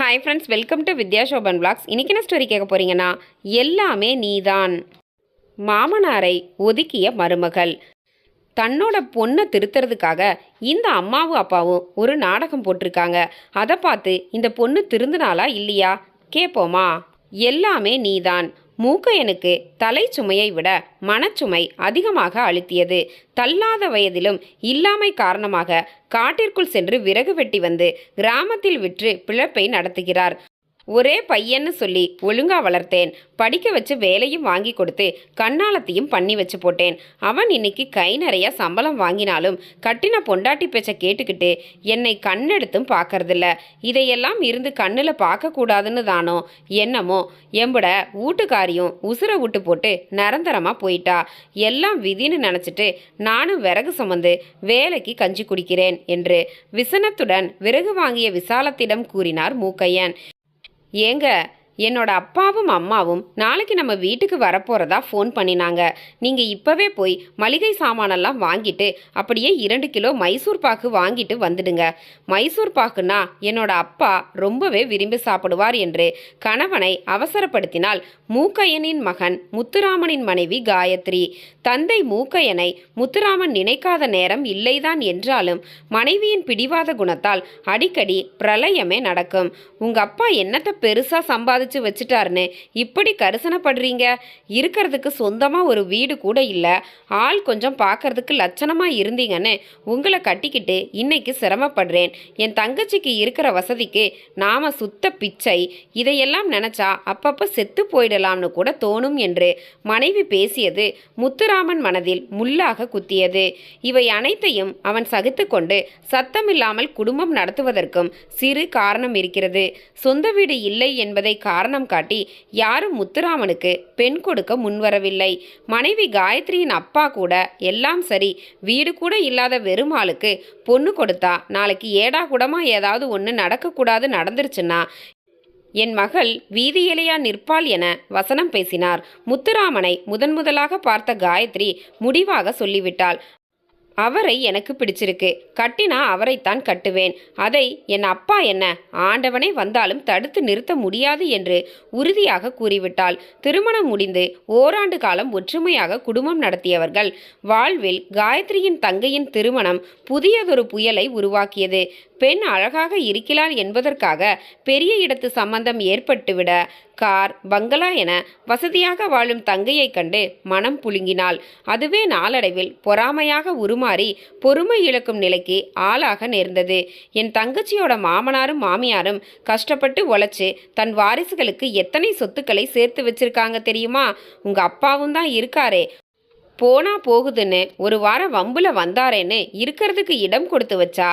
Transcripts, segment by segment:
Hi friends welcome to Vidya Sopan blogs இன்றைக்கி என்ன story கேட்க போகிறீங்கன்னா எல்லாமே நீதான். மாமனாரை ஒதுக்கிய மருமகள். தன்னோட பொண்ணை திருத்துறதுக்காக இந்த அம்மாவும் அப்பாவும் ஒரு நாடகம் போட்டிருக்காங்க. அதை பார்த்து இந்த பொண்ணு திருந்தினாலா இல்லையா? கேட்போமா எல்லாமே நீதான். மூக்கையனுக்கு தலை சுமையை விட மனச்சுமை அதிகமாக அழுத்தியது. தள்ளாத வயதிலும் இல்லாமை காரணமாக காட்டிற்குள் சென்று விறகு வெட்டி வந்து கிராமத்தில் விற்று பிழப்பை நடத்துகிறார். ஒரே பையன்னு சொல்லி ஒழுங்காக வளர்த்தேன். படிக்க வச்சு வேலையும் வாங்கி கொடுத்து கண்ணாலத்தையும் பண்ணி வச்சு போட்டேன். அவன் இன்னைக்கு கை நிறைய சம்பளம் வாங்கினாலும் கட்டின பொண்டாட்டி பேச்சை கேட்டுக்கிட்டு என்னை கண்ணெடுத்தும் பார்க்கறதில்ல. இதையெல்லாம் இருந்து கண்ணில் பார்க்கக்கூடாதுன்னு தானோ என்னமோ. எம்பட வீட்டுக்காரியும் உசுர விட்டு போட்டு நிரந்தரமாக போயிட்டா. எல்லாம் விதின்னு நினச்சிட்டு நானும் விறகு சுமந்து வேலைக்கு கஞ்சி குடிக்கிறேன் என்று விசனத்துடன் விறகு வாங்கிய விசாலத்திடம் கூறினார் மூக்கையன். ஏங்க என்னோட அப்பாவும் அம்மாவும் நாளைக்கு நம்ம வீட்டுக்கு வரப்போகிறதா ஃபோன் பண்ணினாங்க. நீங்கள் இப்போவே போய் மளிகை சாமானெல்லாம் வாங்கிட்டு அப்படியே இரண்டு கிலோ மைசூர் பாக்கு வாங்கிட்டு வந்துடுங்க. மைசூர் பாக்குன்னா என்னோட அப்பா ரொம்பவே விரும்பி சாப்பிடுவார் என்று கணவனை அவசரப்படுத்தினால் மூக்கையனின் மகன் முத்துராமனின் மனைவி காயத்ரி. தந்தை மூக்கையனை முத்துராமன் நினைக்காத நேரம் இல்லைதான் என்றாலும் மனைவியின் பிடிவாத குணத்தால் அடிக்கடி பிரளயமே நடக்கும். உங்க அப்பா என்னத்தை பெருசா சம்பாதிச்சு வச்சுட்டாருன்னு இப்படி கரிசனப்படுறீங்க? இருக்கிறதுக்கு சொந்தமாக ஒரு வீடு கூட இல்லை. ஆள் கொஞ்சம் பார்க்கறதுக்கு லட்சணமாக இருந்தீங்கன்னு உங்களை கட்டிக்கிட்டு இன்னைக்கு சிரமப்படுறேன். என் தங்கச்சிக்கு இருக்கிற வசதிக்கு நாம் சுத்த பிச்சை. இதையெல்லாம் நினச்சா அப்பப்போ செத்து போயிடலாம்னு கூட தோணும் என்று மனைவி பேசியது முத்துராமன் மனதில் முள்ளாக குத்தியது. இவை அனைத்தையும் அவன் சகித்து கொண்டு சத்தமில்லாமல் குடும்பம் நடத்துவதற்கும் சிறு காரணம் இருக்கிறது. சொந்த வீடு இல்லை என்பதை காரணம் காட்டி யாரும் முத்துராமனுக்கு பெண் கொடுக்க முன்வரவில்லை. மனைவி காயத்ரியின் அப்பா கூட எல்லாம் சரி. வீடு கூட இல்லாத வெறுமாளுக்கு பொண்ணு கொடுத்தா நாளைக்கு ஏடா கூடமா ஏதாவது ஒன்று நடக்கக்கூடாது நடந்துருச்சுன்னா? என் மகள் வீதியிலையா நிற்பாள் என வசனம் பேசினார். முத்துராமனை முதன் முதலாக பார்த்த காயத்ரி முடிவாக சொல்லிவிட்டாள். அவரை எனக்கு பிடிச்சிருக்கு. கட்டினா அவரைத்தான் கட்டுவேன். அதை என் அப்பா என்ன? ஆண்டவனே வந்தாலும் தடுத்து நிறுத்த முடியாது என்று உறுதியாக கூறிவிட்டாள். திருமணம் முடிந்து ஓராண்டு காலம் ஒற்றுமையாக குடும்பம் நடத்தியவர்கள். வாழ்வில் காயத்ரியின் தங்கையின் திருமணம் புதியதொரு புயலை உருவாக்கியது. பெண் அழகாக இருக்கிறாள் என்பதற்காக பெரிய இடத்து சம்பந்தம் ஏற்பட்டுவிட கார் பங்களா என வசதியாக வாழும் தங்கையை கண்டு மனம் புழுங்கினாள். அதுவே நாளடைவில் பொறாமையாக உருமாறி பொறுமை இழக்கும் நிலைக்கு ஆளாக நேர்ந்தது. என் தங்கச்சியோட மாமனாரும் மாமியாரும் கஷ்டப்பட்டு உழைச்சு தன் வாரிசுகளுக்கு எத்தனை சொத்துக்களை சேர்த்து வச்சிருக்காங்க தெரியுமா? உங்க அப்பாவும் தான் இருக்காரே. போனா போகுதுன்னு ஒரு வாரம் வம்புல வந்தாரேன்னு இருக்கிறதுக்கு இடம் கொடுத்து வச்சா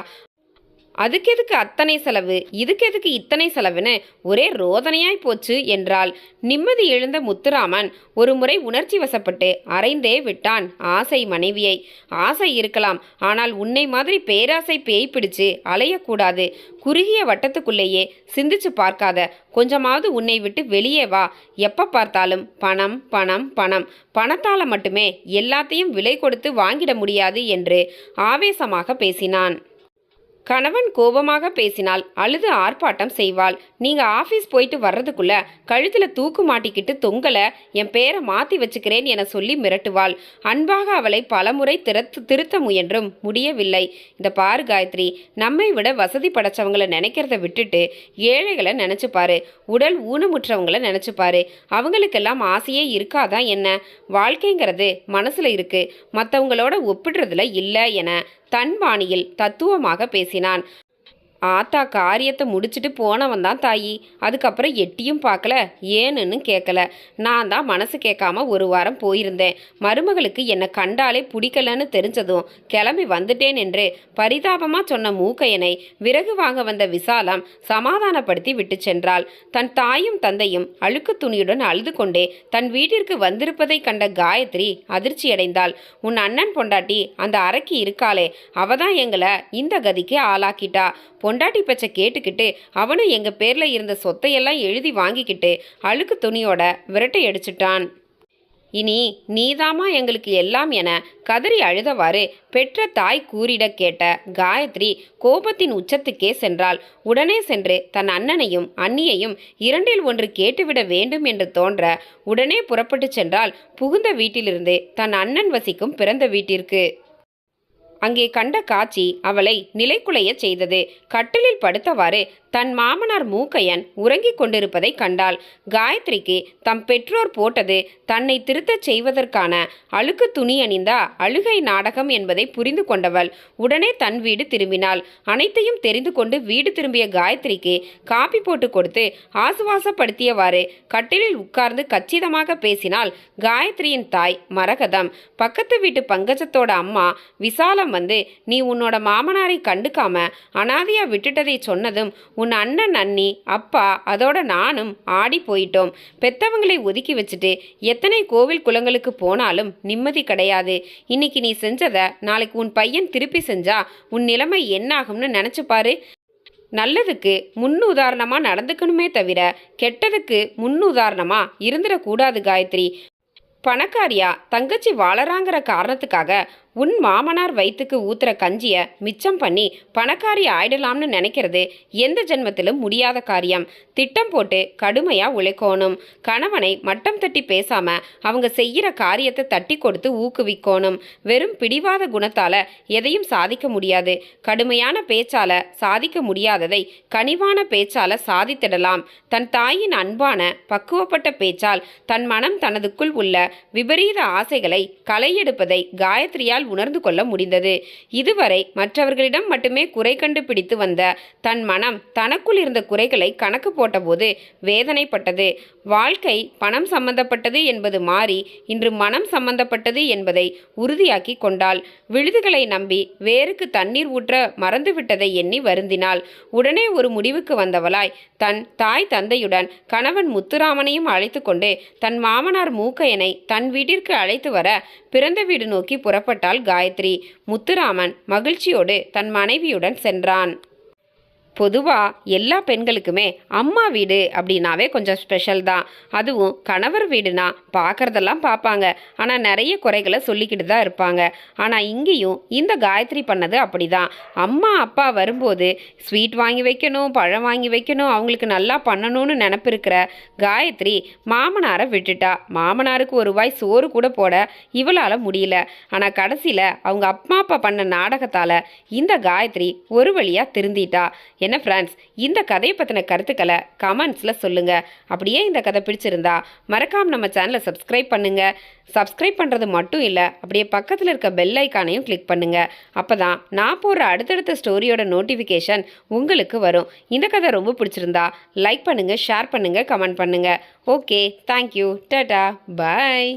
அதுக்கு எதுக்கு அத்தனை செலவு? இதுக்கு எதுக்கு இத்தனை செலவுன்னு ஒரே ரோதனையாய் போச்சு என்றால் நிம்மதி எழுந்த முத்துராமன் ஒரு முறை உணர்ச்சி வசப்பட்டு அரைந்தே விட்டான் ஆசை மனைவியை. ஆசை இருக்கலாம் ஆனால் உன்னை மாதிரி பேராசை பேய் பிடிச்சு அலையக்கூடாது. குறுகிய வட்டத்துக்குள்ளேயே சிந்திச்சு பார்க்காத கொஞ்சமாவது உன்னை விட்டு வெளியே வா. எப்போ பார்த்தாலும் பணம் பணம் பணம். பணத்தால் மட்டுமே எல்லாத்தையும் விலை கொடுத்து வாங்கிட முடியாது என்று ஆவேசமாக பேசினான். கணவன் கோபமாக பேசினால் அழுது ஆர்ப்பாட்டம் செய்வாள். நீங்க ஆஃபீஸ் போயிட்டு வர்றதுக்குள்ள கழுத்துல தூக்கு மாட்டிக்கிட்டு தொங்கலை என் பேரை மாத்தி வச்சுக்கிறேன் என சொல்லி மிரட்டுவாள். அன்பாக அவளை பலமுறை திறத்து திருத்த முயன்றும் முடியவில்லை. இந்த பாரு காயத்ரி நம்மை விட வசதி படைச்சவங்களை நினைக்கிறத விட்டுட்டு ஏழைகளை நினைச்சு பாரு. உடல் ஊனமுற்றவங்களை நினைச்சு பாரு. அவங்களுக்கெல்லாம் ஆசையே இருக்காதான் என்ன? வாழ்க்கைங்கிறது மனசுல இருக்கு. மற்றவங்களோட ஒப்பிடுறதுல இல்லை என தன் பாணியில் தத்துவமாக பேசினான். ஆத்தா காரியத்தை முடிச்சுட்டு போனவன் தான் தாயி. அதுக்கப்புறம் எட்டியும் பார்க்கல ஏனுன்னு கேட்கல நான் தான் மனசு கேட்காம ஒரு வாரம் போயிருந்தேன். மருமகளுக்கு என்னை கண்டாலே பிடிக்கலன்னு தெரிஞ்சதும் கிளம்பி வந்துட்டேன் என்று பரிதாபமாக சொன்ன மூக்கையனை விறகு வாங்க வந்த விசாலம் சமாதானப்படுத்தி விட்டு சென்றாள். தன் தாயும் தந்தையும் அழுக்கு துணியுடன் அழுது கொண்டே தன் வீட்டிற்கு வந்திருப்பதை கண்ட காயத்ரி அதிர்ச்சியடைந்தாள். உன் அண்ணன் பொண்டாட்டி அந்த அறைக்கு இருக்காளே அவதான் எங்களை இந்த கதிக்கு ஆளாக்கிட்டா. பொண்டாட்டி பச்சை கேட்டுக்கிட்டு அவனும் எங்கள் பேரில் இருந்த சொத்தையெல்லாம் எழுதி வாங்கிக்கிட்டு அழுக்கு துணியோட விரட்டை அடிச்சிட்டான். இனி நீதாமா எங்களுக்கு எல்லாம் என கதறி அழுதவாறு பெற்ற தாய் கூறிட கேட்ட காயத்ரி கோபத்தின் உச்சத்துக்கே சென்றாள். உடனே சென்று தன் அண்ணனையும் அண்ணியையும் இரண்டில் ஒன்று கேட்டுவிட வேண்டும் என்று தோன்ற உடனே புறப்பட்டு சென்றால் புகுந்த வீட்டிலிருந்து தன் அண்ணன் வசிக்கும் பிறந்த வீட்டிற்கு. அங்கே கண்ட காட்சி அவளை நிலைக்குலையச் செய்தது. கட்டிலில் படுத்தவாறு தன் மாமனார் மூக்கையன் உறங்கிக் கொண்டிருப்பதை கண்டாள் காயத்ரிக்கு தம் பெற்றோர் போட்டது தன்னை திருத்தச் செய்வதற்கான அழுக்கு துணி அணிந்தா அழுகை நாடகம் என்பதை புரிந்து கொண்டவள் உடனே தன் வீடு திரும்பினாள். அனைத்தையும் தெரிந்து கொண்டு வீடு திரும்பிய காயத்ரிக்கு காப்பி போட்டு கொடுத்து ஆசுவாசப்படுத்தியவாறு கட்டிலில் உட்கார்ந்து கச்சிதமாக பேசினாள் காயத்ரியின் தாய் மரகதம். பக்கத்து வீட்டு பங்கஜத்தோட அம்மா விசாலம் வந்து நீ உன்னோட மாமனாரை கண்டுக்காம அனாதையா விட்டுட்டதை சொன்னதும் உன் அண்ணன் அண்ணி அப்பா அதோட நானும் ஆடி போயிட்டோம். பெத்தவங்களை ஒதுக்கி வச்சுட்டு எத்தனை கோவில் குளங்களுக்கு போனாலும் நிம்மதி கிடையாது. இன்னைக்கு நீ செஞ்சதை நாளைக்கு உன் பையன் திருப்பி செஞ்சா உன் நிலைமை என்னாகும்னு நினச்சி பாரு. நல்லதுக்கு முன்னுதாரணமாக நடந்துக்கணுமே தவிர கெட்டதுக்கு முன்னுதாரணமாக இருந்துடக்கூடாது காயத்ரி. பணக்காரியா தங்கச்சி வாழறாங்கிற காரணத்துக்காக உன் மாமனார் வயிற்றுக்கு ஊத்துற கஞ்சிய மிச்சம் பண்ணி பணக்காரி ஆயிடலாம்னு நினைக்கிறது எந்த ஜென்மத்திலும் முடியாத காரியம். திட்டம் போட்டு கடுமையா உழைக்கணும். கணவனை மட்டம் தட்டி பேசாம அவங்க செய்யற காரியத்தை தட்டி கொடுத்து ஊக்குவிக்கணும். வெறும் பிடிவாத குணத்தால எதையும் சாதிக்க முடியாது. கடுமையான பேச்சால சாதிக்க முடியாததை கனிவான பேச்சால சாதித்திடலாம். தன் தாயின் அன்பான பக்குவப்பட்ட பேச்சால் தன் மனம் தனதுக்குள் உள்ள விபரீத ஆசைகளை களையெடுப்பதை காயத்ரியால் உணர்ந்து கொள்ள முடிந்தது. இதுவரை மற்றவர்களிடம் மட்டுமே குறை கண்டுபிடித்து வந்த தன் மனம் தனக்குள் இருந்த குறைகளை கணக்கு போட்டபோது வேதனைப்பட்டது. வாழ்க்கை பணம் சம்பந்தப்பட்டது என்பது மாறி இன்று மனம் சம்பந்தப்பட்டது என்பதை உறுதியாக்கி கொண்டாள். விழுதுகளை நம்பி வேருக்கு தண்ணீர் ஊற்ற மறந்துவிட்டதை எண்ணி வருந்தினாள். உடனே ஒரு முடிவுக்கு வந்தவளாய் தன் தாய் தந்தையுடன் கணவன் முத்துராமனையும் அழைத்து கொண்டு தன் மாமனார் மூக்கையனை தன் வீட்டிற்கு அழைத்து வர பிறந்த வீடு நோக்கி புறப்பட்டாள். காயத்ரி முத்துராமன் மகிழ்ச்சியோடு தன் மனைவியுடன் சென்றான். பொதுவாக எல்லா பெண்களுக்குமே அம்மா வீடு அப்படின்னாவே கொஞ்சம் ஸ்பெஷல் தான். அதுவும் கணவர் வீடுனா பார்க்குறதெல்லாம் பார்ப்பாங்க ஆனால் நிறைய குறைகளை சொல்லிக்கிட்டு தான் இருப்பாங்க. ஆனால் இங்கேயும் இந்த காயத்ரி பண்ணது அப்படி தான் அம்மா அப்பா வரும்போது ஸ்வீட் வாங்கி வைக்கணும் பழம் வாங்கி வைக்கணும் அவங்களுக்கு நல்லா பண்ணணும்னு நினப்பு இருக்கிற காயத்ரி மாமனாரை விட்டுட்டா. மாமனாருக்கு ஒரு வாய் சோறு கூட போட இவளால் முடியல. ஆனால் கடைசியில் அவங்க அப்பா அப்பா பண்ண நாடகத்தால் இந்த காயத்ரி ஒரு வழியாக திருந்திட்டா. என்ன ஃப்ரெண்ட்ஸ் இந்த கதையை பற்றின கருத்துக்களை கமெண்ட்ஸில் சொல்லுங்கள் அப்படியே இந்த கதை பிடிச்சிருந்தா மறக்காமல் நம்ம சேனலை சப்ஸ்கிரைப் பண்ணுங்கள் சப்ஸ்கிரைப் பண்ணுறது மட்டும் இல்லை அப்படியே பக்கத்தில் இருக்க பெல் ஐக்கானையும் கிளிக் பண்ணுங்கள் அப்போ தான் நான் போடுற அடுத்தடுத்த ஸ்டோரியோட நோட்டிஃபிகேஷன் உங்களுக்கு வரும். இந்த கதை ரொம்ப பிடிச்சிருந்தா லைக் பண்ணுங்கள் ஷேர் பண்ணுங்கள் கமெண்ட் பண்ணுங்கள் ஓகே தேங்க்யூ டாட்டா பாய்